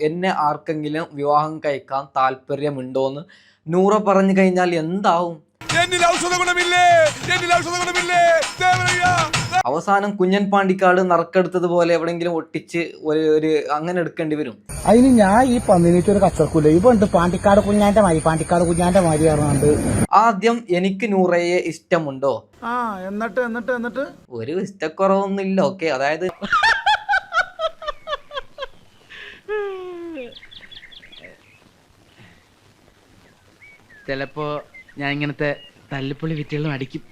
എന്നെ ആർക്കെങ്കിലും വിവാഹം കഴിക്കാൻ താല്പര്യമുണ്ടോന്ന് നൂറ പറഞ്ഞു കഴിഞ്ഞാൽ എന്താവും? അവസാനം കുഞ്ഞൻ പാണ്ടിക്കാട് നറുക്കെടുത്തതുപോലെ എവിടെങ്കിലും ഒട്ടിച്ച് ഒരു ഒരു അങ്ങനെ എടുക്കേണ്ടി വരും. അതിന് ഞാൻ ഈ പന്നിനീറ്റ് ഒരു കച്ചറക്കൂല ഇപ്പൊ പാണ്ടിക്കാട് കുഞ്ഞാന്റെ മാതിരി പാണ്ടിക്കാട് കുഞ്ഞാന്റെ മാതിരി പറഞ്ഞുണ്ട് ആദ്യം എനിക്ക് നൂറയെ ഇഷ്ടമുണ്ടോ? ആ എന്നിട്ട് എന്നിട്ട് എന്നിട്ട്? ഒരു ഇഷ്ടക്കുറവൊന്നും ഇല്ല ഓക്കെ. അതായത് ചിലപ്പോ ഞാൻ ഇങ്ങനത്തെ തല്ലിപ്പൊളി വിറ്റുകളും അടിക്കും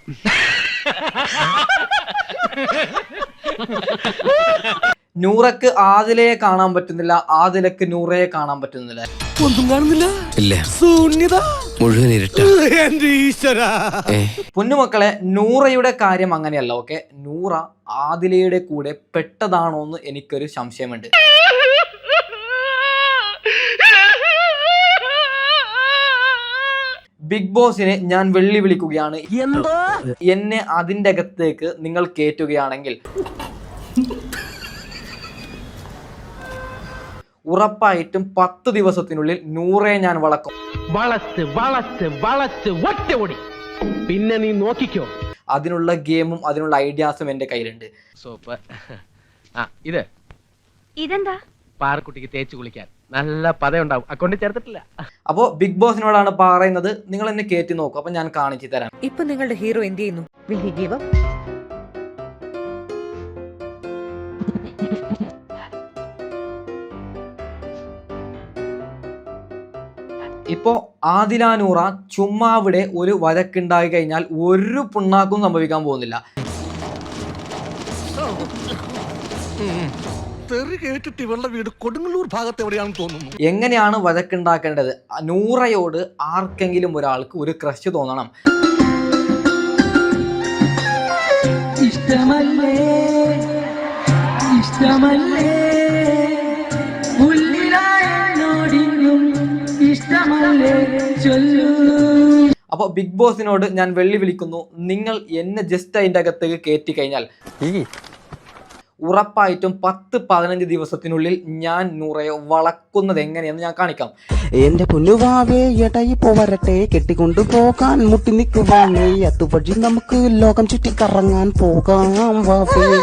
നൂറക്ക് ആദിലയെ കാണാൻ പറ്റുന്നില്ല ആദിലക്ക് നൂറയെ കാണാൻ പറ്റുന്നില്ല. ഒന്നും കാണുന്നില്ല. ഇല്ല? ശൂന്യത മുഴുവൻ ഇരുട്ട. എന്റെ ഈശ്വര. പൊന്നുമക്കളെ നൂറയുടെ കാര്യം അങ്ങനെയല്ല ഓക്കെ? നൂറ ആദിലയുടെ കൂടെ പെട്ടതാണോ എന്ന് എനിക്കൊരു സംശയമുണ്ട്. ബിഗ് ബോസിനെ ഞാൻ വെള്ളി വിളിക്കുകയാണ്. എന്തോ? എന്നെ അതിന്റെ അകത്തേക്ക് നിങ്ങൾ കയറ്റുകയാണെങ്കിൽ. ഉറപ്പായിട്ടും പത്ത് ദിവസത്തിനുള്ളിൽ നൂറെ ഞാൻ വളക്കും. വളച്ച് വളച്ച് വളച്ച് ഒറ്റ ഓടി പിന്നെ നീ നോക്കിക്കോ. അതിനുള്ള ഗെയിമും അതിനുള്ള ഐഡിയാസും എന്റെ കയ്യിലുണ്ട്. സോപ്പ് ആ ഇത്. ഇതെന്താ? പാറക്കുട്ടിക്ക് തേച്ച് കുളിക്കാൻ. നല്ല പതയുണ്ടാവും അക്കൗണ്ടിൽ ചേർത്തിട്ടില്ല. അപ്പോൾ ബിഗ് ബോസിനോടാണ് പറയുന്നത് നിങ്ങൾ എന്നെ കേറ്റി നോക്കും അപ്പൊ ഞാൻ കാണിച്ചു തരാം. ഇപ്പൊ നിങ്ങളുടെ ഹീറോ എന്ത് ചെയ്യുന്നു? വിൽ ഹി ഗീവ് അപ്പ് ഇപ്പോൾ ആദിലാനൂറ ചുമ്മാ അവിടെ ഒരു വഴക്കുണ്ടായി കഴിഞ്ഞാൽ ഒരു പുണ്ണാക്കും സംഭവിക്കാൻ പോകുന്നില്ല. തെറി കേട്ടിട്ട് ഇവളുടെ വീട് കൊടുങ്ങല്ലൂർ ഭാഗത്ത് എവിടെയാണെന്ന് തോന്നുന്നു. എങ്ങനെയാണ് വഴക്കുണ്ടാക്കേണ്ടത്? നൂറയോട് ആർക്കെങ്കിലും ഒരാൾക്ക് ഒരു ക്രഷ് തോന്നണം. അപ്പോൾ ബിഗ് ബോസിനോട് ഞാൻ വെള്ളി വിളിക്കുന്നു. നിങ്ങൾ എന്നെ ജസ്റ്റ് അതിന്റെ അകത്തേക്ക് കയറ്റി കഴിഞ്ഞാൽ. ഉറപ്പായിട്ടും പത്ത് പതിനഞ്ച് ദിവസത്തിനുള്ളിൽ ഞാൻ നൂറയെ വളക്കുന്നത് എങ്ങനെയെന്ന് ഞാൻ കാണിക്കാം. എന്റെ പൊന്നുവാവേ എടയി പോവരട്ടെ കെട്ടിക്കൊണ്ടു പോകാൻ മുട്ടി നിൽക്കുവാഴി അതുവഴി നമുക്ക് ലോകം ചുറ്റിക്കറങ്ങാൻ പോകാം വാവേ.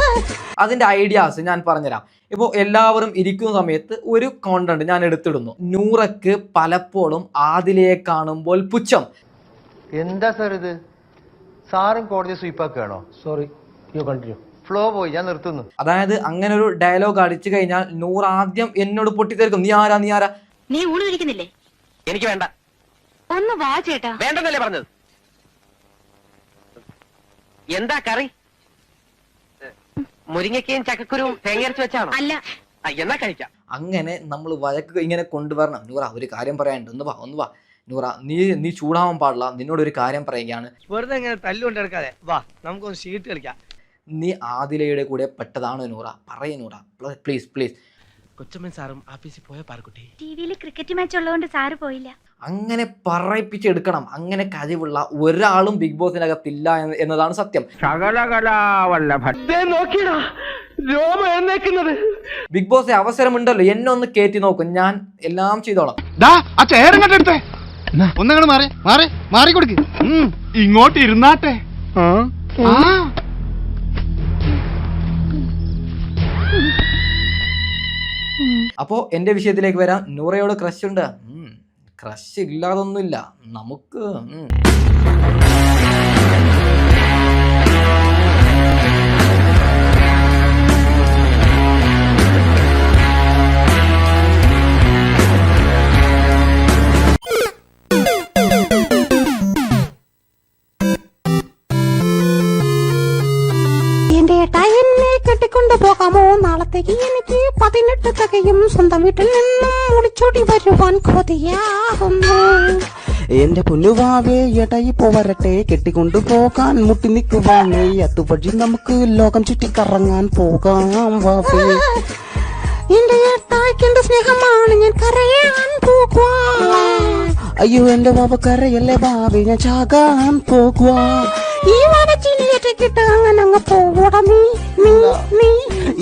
അതിന്റെ ഐഡിയാസ് ഞാൻ പറഞ്ഞുതരാം. ഇപ്പോൾ എല്ലാവരും ഇരിക്കുന്ന സമയത്ത് ഒരു കോണ്ടന്റ് ഞാൻ എടുത്തിടുന്നു. നൂറക്ക് പലപ്പോഴും ആദിലയെ കാണുമ്പോൾ പുച്ഛം. എന്താ സാർ ഇത്? സാറും കോടതി സ്വീപ്പാക്കുകയാണോ സോറി യു കണ്ടിന്യൂ ഫ്ലോ പോയി ഞാൻ നിർത്തുന്നു. അതായത് അങ്ങനെ ഒരു ഡയലോഗ് അടിച്ചു കഴിഞ്ഞാൽ നൂർ ആദ്യം എന്നോട് പൊട്ടിത്തെറിക്കും. നീ ആരാ നീ ആരാ? നീ ഊണ് കഴിക്കുന്നില്ലേ എനിക്ക് വേണ്ട. ഒന്ന് വാ ചേട്ടാ. വേണ്ടെന്നല്ലേ പറഞ്ഞത്? എന്താ കറി? മുരിങ്ങക്കയും ചക്കക്കുരുവും തേങ്ങയരച്ച് വെച്ചാണോ? അല്ല. എന്നാ കഴിക്കാം. അങ്ങനെ നമ്മൾ വഴക്ക് ഇങ്ങനെ കൊണ്ടുവരണം. നൂറ ഒരു കാര്യം പറയാനുണ്ട്. ഒന്ന് വാ ഒന്ന് വാ. നൂറ നീ നീ ചൂടാവാൻ പാടില്ല. നിന്നോട് ഒരു കാര്യം പറയുകയാണ്. വെറുതെ ഇങ്ങനെ തല്ലുകൊണ്ട് എടുക്കാതെ വാ നമുക്കൊന്ന് ഷീട്ട് കളിക്കാം. നീ ആദിലയുടെ കൂടെ പെട്ടതാണോ നൂറ. പറയ നൂറ. Please please. കൊച്ചമ്മൻ സാറും ആഫീസിൽ പോയ പാർക്കുട്ടി ടിവിയിൽ ക്രിക്കറ്റ് മാച്ച് ഉള്ളതുകൊണ്ട് സാറ് പോയില്ല. അങ്ങനെ പറയിപ്പിച്ചെടുക്കണം. അങ്ങനെ കഴിവുള്ള ഒരാളും ബിഗ് ബോസിനകത്തില്ല എന്ന് എന്നതാണ് സത്യം. ബിഗ് ബോസ് അവസരമുണ്ടല്ലോ. എന്നെ ഒന്ന് കയറ്റി നോക്കും. ഞാൻ എല്ലാം ചെയ്തോളാം. ആ ചേരങ്ങട്ട് എടുത്തേ. ഒന്നങ്ങട് മാറി. മാറി മാറി കൊടുക്ക് ഇങ്ങോട്ട് ഇരുന്നാട്ടെ. അപ്പോൾ എന്റെ വിഷയത്തിലേക്ക് വരാം. നൂറയോട് ക്രഷ് ഉണ്ട്. ക്രഷ് ഇല്ലാതൊന്നുമില്ല. നമുക്ക്. എന്റെ കെട്ടിക്കൊണ്ട് കെട്ടിക്കൊണ്ടു പോകാമോ നാളത്തേക്ക് എനിക്ക് പതിനെട്ട് തകയും സ്വന്തം വീട്ടിൽ നിന്നും മുടിച്ചോടി വരുവാൻ കൊതിയാകുന്നു എന്റെ പൊന്നുവാവേ എടയിപ്പോ വരട്ടെ കെട്ടിക്കൊണ്ടു പോകാൻ മുട്ടി നിൽക്കുവാണേ. അതുവഴി നമുക്ക് ലോകം ചുറ്റി കറങ്ങാൻ പോകാം വാവേ. എന്റെ ഏട്ടായ്ക്ക് എന്റെ സ്നേഹമാണ്? ഞാൻ കരയാൻ പോകുവാ അയ്യോ എന്റെ ബാബ കരയല്ലേ വാവേ. ഞാൻ ചാകാൻ പോകുവാ ഈ അങ്ങ് പോകൂട നീ നീ നീ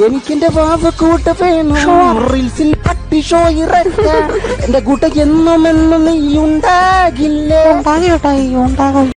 എനിക്കെന്റെ ബാബ കൂട്ട വേണം റീൽസിൽ പട്ടി ഷോ ഇറക്ക എന്റെ കൂട്ട എന്നും എന്നും നീ ഉണ്ടാകില്ലേ? ഉണ്ടാകട്ടെ ഉണ്ടാകും